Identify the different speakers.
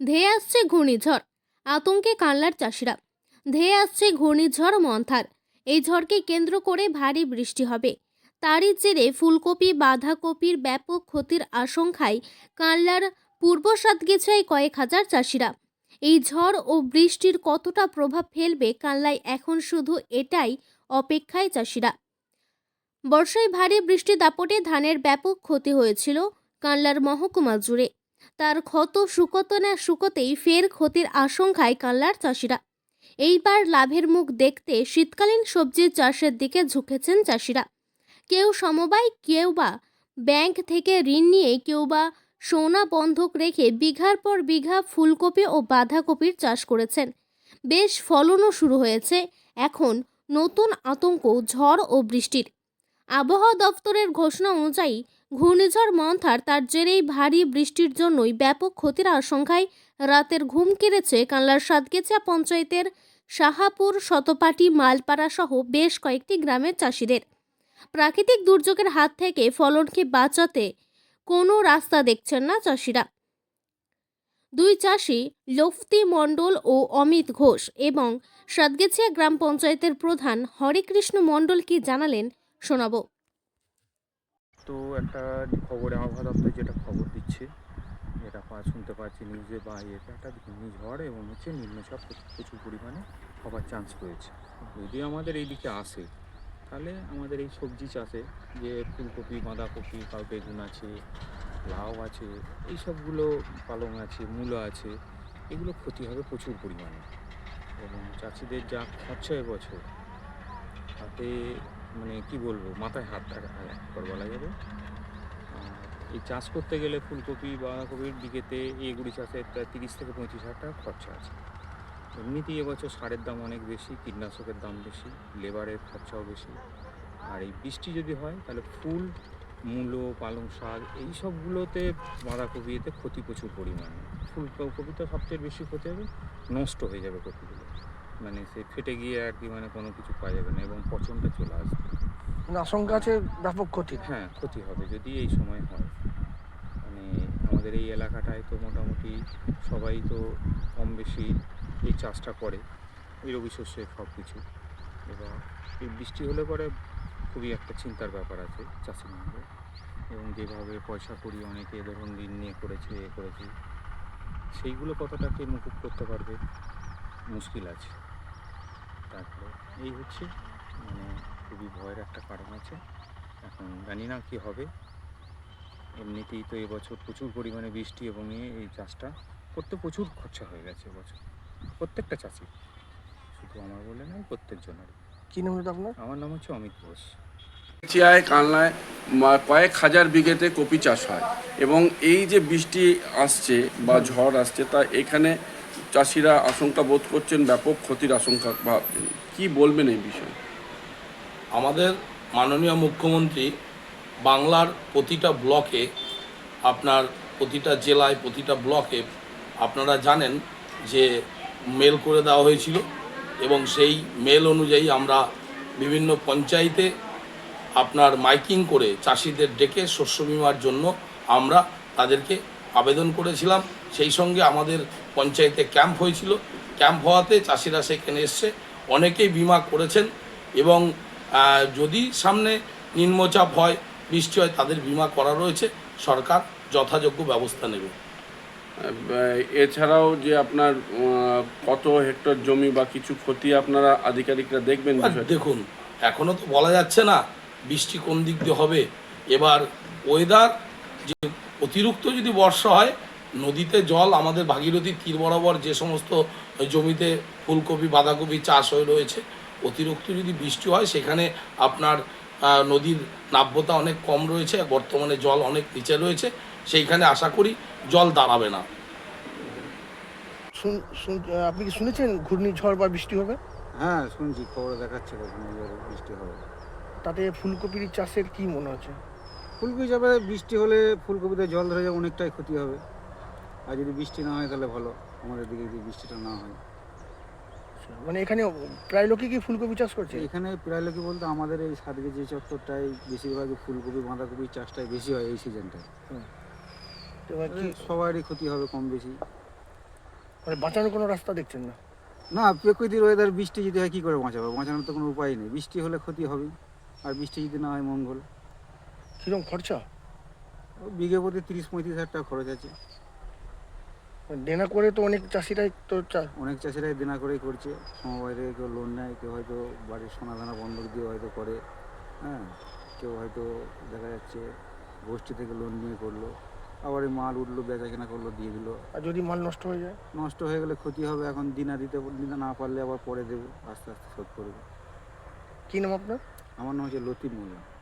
Speaker 1: ধেয়ে আসছে ঘূর্ণিঝড়। আতঙ্কে কানলার চাষিরা, ধেয়ে আসছে ঘূর্ণিঝড় মন্থার। এই ঝড়কে কেন্দ্র করে ভারী বৃষ্টি হবে। তারই জেরে ফুলকপি, বাঁধাকপির ব্যাপক ক্ষতির আশঙ্কায় কানলার পূর্ব সাতগেছায় কয়েক হাজার চাষিরা। এই ঝড় ও বৃষ্টির কতটা প্রভাব ফেলবে কানলায় এখন শুধু এটাই অপেক্ষায় চাষিরা। বর্ষায় ভারী বৃষ্টি দাপটে ধানের ব্যাপক ক্ষতি হয়েছিল কানলার মহকুমা জুড়ে। তার ক্ষত শুকোতে না শুকোতেই ফের ক্ষতির আশঙ্কায় কাল্লার চাষিরা। এইবার লাভের মুখ দেখতে শীতকালীন সবজির চাষের দিকে ঝুঁকেছেন চাষিরা। কেউ সমবায়, কেউ বা ব্যাংক থেকে ঋণ নিয়ে কেউ বা সোনা বন্ধক রেখে বিঘার পর বিঘা ফুলকপি ও বাঁধাকপির চাষ করেছেন। বেশ ফলনও শুরু হয়েছে। এখন নতুন আতঙ্ক, ঝড় ও বৃষ্টির। আবহাওয়া দপ্তরের ঘোষণা অনুযায়ী, ঘূর্ণিঝড় মন্থার তার জেরেই ভারী বৃষ্টির জন্যই ব্যাপক ক্ষতির আশঙ্কায় রাতের ঘুম কেড়েছে কানলার সাতগেছা পঞ্চায়েতের সাহাপুর শতপাটি, মালপাড়া সহ বেশ কয়েকটি গ্রামের চাষিদের। প্রাকৃতিক দুর্যোগের হাত থেকে ফলনকে বাঁচাতে কোনো রাস্তা দেখছেন না চাষিরা। দুই চাষি, লফতি মণ্ডল ও অমিত ঘোষ এবং সাতগেছিয়া গ্রাম পঞ্চায়েতের প্রধান হরেকৃষ্ণ মণ্ডল কি জানালেন শোনাবো।
Speaker 2: তো একটা খবরে আবহাওয়া দপ্তর যেটা খবর দিচ্ছে। যেটা পা- শুনতে পাচ্ছি নিউজে বা ইয়েতে, একটা ঘূর্ণিঝড় এবং হচ্ছে নিম্নচাপ প্রচুর- পরিমাণে হবার চান্স রয়েছে। যদি আমাদের এই দিকে আসে, তাহলে আমাদের এই সবজি চাষে যে ফুলকপি, বাঁধাকপি কাউ বেগুন আছে, লাউ আছে এই সবগুলো পালং আছে, মূলো আছে, এগুলো ক্ষতি হবে প্রচুর পরিমাণে। এবং চাষিদের যা খরচা এবছর, তাতে মানে কি বলব, মাথায় হাত একবার বলা যাবে। এই চাষ করতে গেলে ফুলকপি, বাঁধাকপির দিকেতে এগুড়ি চাষে প্রায় তিরিশ থেকে পঁয়ত্রিশ হাজার টাকা খরচা আছে। এমনিতেই এবছর সারের দাম অনেক বেশি, কীটনাশকের দাম বেশি, লেবারের খরচাও বেশি। আর এই বৃষ্টি যদি হয়, তাহলে ফুল, মূলো, পালং শাক, এই সবগুলোতে বাঁধাকপি এতে ক্ষতি প্রচুর পরিমাণে। ফুলকপি তো সবচেয়ে বেশি ক্ষতি হবে, নষ্ট হয়ে যাবে কপিগুলো মানে সে ফেটে গিয়ে আর কি মানে কোনো কিছু পাওয়া যাবে না এবং পচনটা চলে আসবে।
Speaker 3: মানে আশঙ্কা আছে ব্যাপক ক্ষতি।
Speaker 2: হ্যাঁ ক্ষতি হবে যদি এই সময় হয়। মানে আমাদের এই এলাকাটায় তো মোটামুটি সবাই তো কম বেশি এই চাষটা করে এই রবি শস্যের সব কিছু এবার এই বৃষ্টি হলে পরে খুবই একটা চিন্তার ব্যাপার আছে চাষি মধ্যে। এবং যেভাবে পয়সা করি অনেকে ধরুন ঋণ নিয়ে করেছে এ করেছে সেইগুলো কতটা কে মুকুব করতে পারবে? মুশকিল আছে। তারপরে এই হচ্ছে মানে খুবই ভয়ের একটা কারণ আছে। এখন জানি না কি হবে। এমনিতেই তো এবছর প্রচুর পরিমাণে বৃষ্টি এবং এই চাষটা করতে প্রচুর খরচা হয়ে গেছে এবছর। প্রত্যেকটা চাষি শুধু আমার বলে নয় প্রত্যেক জনের
Speaker 3: কি নাম হলো আপনার?
Speaker 2: আমার নাম হচ্ছে অমিত ঘোষ।
Speaker 4: চিয়ায় কানলায় মা- কয়েক হাজার বিঘেতে কপি চাষ হয়। এবং এই যে বৃষ্টি আসছে বা ঝড় আসছে তা এখানে চাষিরা আশঙ্কা বোধ করছেন ব্যাপক ক্ষতির আশঙ্কা বা কি বলবেন এই বিষয়ে?
Speaker 5: আমাদের মাননীয় মুখ্যমন্ত্রী বাংলার প্রতিটা ব্লকে, আপনার প্রতিটা জেলায় প্রতিটা ব্লকে আপনারা জানেন যে মেল করে দেওয়া হয়েছিল এবং সেই মেল অনুযায়ী আমরা বিভিন্ন পঞ্চায়েতে আপনার মাইকিং করে চাষিদের ডেকে শস্য বিমার জন্য আমরা তাদেরকে আবেদন করেছিলাম সেই সঙ্গে আমাদের পঞ্চায়েতে ক্যাম্প হয়েছিল। ক্যাম্প হওয়াতে চাষিরা সেখানে এসছে অনেকেই বিমা করেছেন এবং যদি সামনে নিম্নচাপ হয় বৃষ্টি হয় তাদের বিমা করা রয়েছে সরকার যথাযোগ্য ব্যবস্থা নেবে।
Speaker 4: এছাড়াও যে আপনার কত হেক্টর জমি বা কিছু ক্ষতি আপনারা আধিকারিকরা দেখবেন
Speaker 5: দেখুন এখনও তো বলা যাচ্ছে না বৃষ্টি কোন দিক দিয়ে হবে। এবার ওয়েদার যে অতিরিক্ত যদি বর্ষা হয় নদীতে জল আমাদের ভাগীরথী তীর বরাবর যে সমস্ত জমিতে ফুলকপি বাঁধাকপি চাষ হয়ে রয়েছে অতিরিক্ত যদি বৃষ্টি হয় সেখানে আপনার নদীর নাব্যতা অনেক কম রয়েছে বর্তমানে জল অনেক নিচে রয়েছে সেইখানে আশা করি জল দাঁড়াবে না।
Speaker 3: আপনি কি শুনেছেন ঘূর্ণিঝড় বা বৃষ্টি হবে?
Speaker 6: হ্যাঁ শুনছি খবরে দেখাচ্ছে বৃষ্টি হবে।
Speaker 3: তাতে ফুলকপির চাষের কি মনে হচ্ছে?
Speaker 6: ফুলকপি যাবে বৃষ্টি হলে ফুলকপিতে জল ধরে যাবে অনেকটাই ক্ষতি হবে। আর যদি বৃষ্টি না হয় তাহলে ভালো আমাদের দিকে যদি বৃষ্টিটা না হয়।
Speaker 3: আচ্ছা, মানে এখানে প্রায় লোকই কি ফুলকপি চাষ করছে?
Speaker 6: এখানে প্রায় লোকই বলতে আমাদের এই সাতগে যে চত্বরটাই বেশিরভাগ ফুলকপি বাঁধাকপির চাষটাই বেশি হয় এই সিজনটায়। সবারই ক্ষতি হবে কম বেশি।
Speaker 3: মানে বাঁচানোর কোনো রাস্তা দেখছেন না?
Speaker 6: না প্রকৃতির ওয়েদার বৃষ্টি যদি হয় কী করে বাঁচাবো? বাঁচানোর তো কোনো উপায় নেই। বৃষ্টি হলে ক্ষতি হবেই। আর বৃষ্টি যদি না হয় মঙ্গল।
Speaker 3: কীরকম খরচা?
Speaker 6: বিঘে প্রতি তিরিশ পঁয়ত্রিশ হাজার টাকা খরচ আছে।
Speaker 3: দেনা করে তো অনেক চাষিরাই তো চা-
Speaker 6: অনেক চাষিরাই দেনা করেই করছে। সমবায় থেকে কেউ লোন নেয় কেউ হয়তো বাড়ির সোনা দানা বন্ধক দিয়ে হয়তো করে হ্যাঁ? কেউ হয়তো দেখা যাচ্ছে গোষ্ঠী থেকে লোন নিয়ে করল। আবার এই মাল উঠল বেচা কেনা করল দিয়ে দিল।
Speaker 3: আর যদি মাল নষ্ট হয়ে যায়?
Speaker 6: নষ্ট হয়ে গেলে ক্ষতি হবে এখন দিনা দিতে দিতে না পারলে আবার পরে দেবো আস্তে আস্তে শোধ করব
Speaker 3: কী নাম আপনার?
Speaker 6: আমার নাম হচ্ছে লতিফ মোল্লা